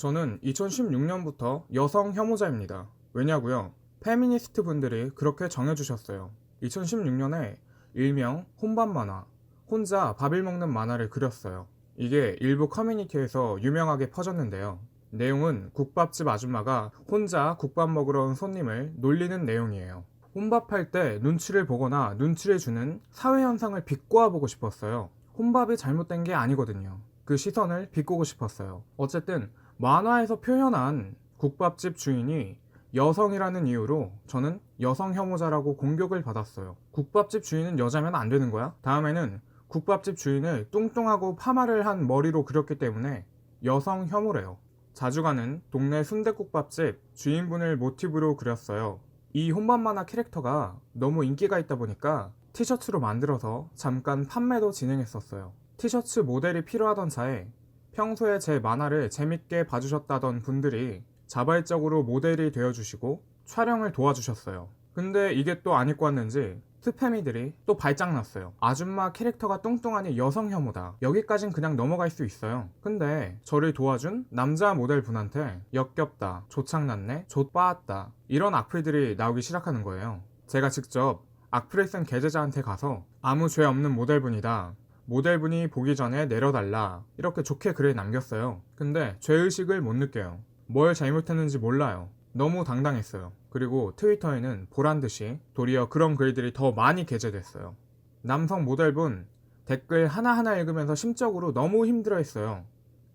저는 2016년부터 여성 혐오자입니다. 왜냐고요? 페미니스트 분들이 그렇게 정해주셨어요. 2016년에 일명 혼밥 만화, 혼자 밥을 먹는 만화를 그렸어요. 이게 일부 커뮤니티에서 유명하게 퍼졌는데요. 내용은 국밥집 아줌마가 혼자 국밥 먹으러 온 손님을 놀리는 내용이에요. 혼밥할 때 눈치를 보거나 눈치를 주는 사회 현상을 비꼬아 보고 싶었어요. 혼밥이 잘못된 게 아니거든요. 그 시선을 비꼬고 싶었어요. 어쨌든 만화에서 표현한 국밥집 주인이 여성이라는 이유로 저는 여성 혐오자라고 공격을 받았어요. 국밥집 주인은 여자면 안 되는 거야? 다음에는 국밥집 주인을 뚱뚱하고 파마를 한 머리로 그렸기 때문에 여성 혐오래요. 자주 가는 동네 순대국밥집 주인분을 모티브로 그렸어요. 이 혼밥 만화 캐릭터가 너무 인기가 있다 보니까 티셔츠로 만들어서 잠깐 판매도 진행했었어요. 티셔츠 모델이 필요하던 차에 평소에 제 만화를 재밌게 봐주셨다던 분들이 자발적으로 모델이 되어주시고 촬영을 도와주셨어요. 근데 이게 또 안 입고 왔는지 스패미들이 또 발작났어요. 아줌마 캐릭터가 뚱뚱하니 여성 혐오다. 여기까진 그냥 넘어갈 수 있어요. 근데 저를 도와준 남자 모델 분한테 역겹다, 조창났네, 좆빠았다 이런 악플들이 나오기 시작하는 거예요. 제가 직접 악플을 쓴 계제자한테 가서 아무 죄 없는 모델분이다. 모델분이 보기 전에 내려달라. 이렇게 좋게 글을 남겼어요. 근데 죄의식을 못 느껴요. 뭘 잘못했는지 몰라요. 너무 당당했어요. 그리고 트위터에는 보란 듯이 도리어 그런 글들이 더 많이 게재됐어요. 남성 모델분 댓글 하나하나 읽으면서 심적으로 너무 힘들어 했어요.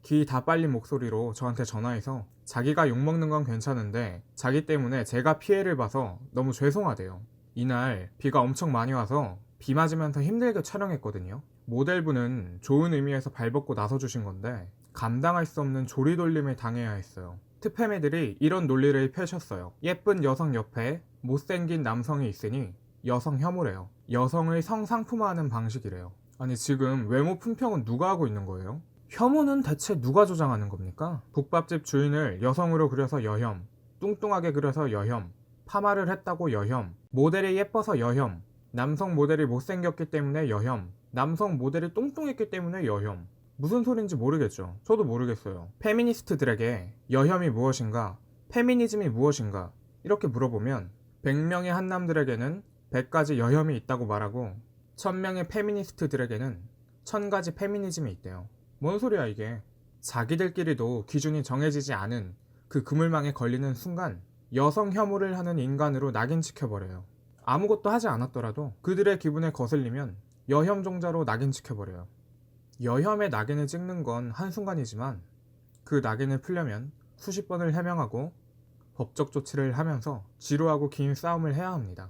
기다 빨린 목소리로 저한테 전화해서 자기가 욕먹는 건 괜찮은데 자기 때문에 제가 피해를 봐서 너무 죄송하대요. 이날 비가 엄청 많이 와서 비 맞으면서 힘들게 촬영했거든요. 모델분은 좋은 의미에서 발벗고 나서주신 건데 감당할 수 없는 조리돌림을 당해야 했어요. 트페미들이 이런 논리를 펼쳤어요. 예쁜 여성 옆에 못생긴 남성이 있으니 여성 혐오래요. 여성을 성상품화하는 방식이래요. 아니 지금 외모 품평은 누가 하고 있는 거예요? 혐오는 대체 누가 조장하는 겁니까? 국밥집 주인을 여성으로 그려서 여혐, 뚱뚱하게 그려서 여혐, 파마를 했다고 여혐, 모델이 예뻐서 여혐, 남성 모델이 못생겼기 때문에 여혐, 남성 모델이 뚱뚱했기 때문에 여혐. 무슨 소린지 모르겠죠. 저도 모르겠어요. 페미니스트들에게 여혐이 무엇인가, 페미니즘이 무엇인가, 이렇게 물어보면 100명의 한남들에게는 100가지 여혐이 있다고 말하고 1000명의 페미니스트들에게는 1000가지 페미니즘이 있대요. 뭔 소리야 이게. 자기들끼리도 기준이 정해지지 않은 그 그물망에 걸리는 순간 여성 혐오를 하는 인간으로 낙인 찍혀버려요. 아무것도 하지 않았더라도 그들의 기분에 거슬리면 여혐 종자로 낙인 찍혀버려요. 여혐의 낙인을 찍는 건 한순간이지만 그 낙인을 풀려면 수십 번을 해명하고 법적 조치를 하면서 지루하고 긴 싸움을 해야 합니다.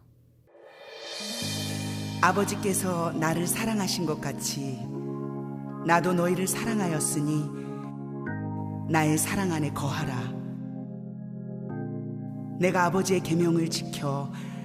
아버지께서 나를 사랑하신 것 같이 나도 너희를 사랑하였으니 나의 사랑 안에 거하라. 내가 아버지의 계명을 지켜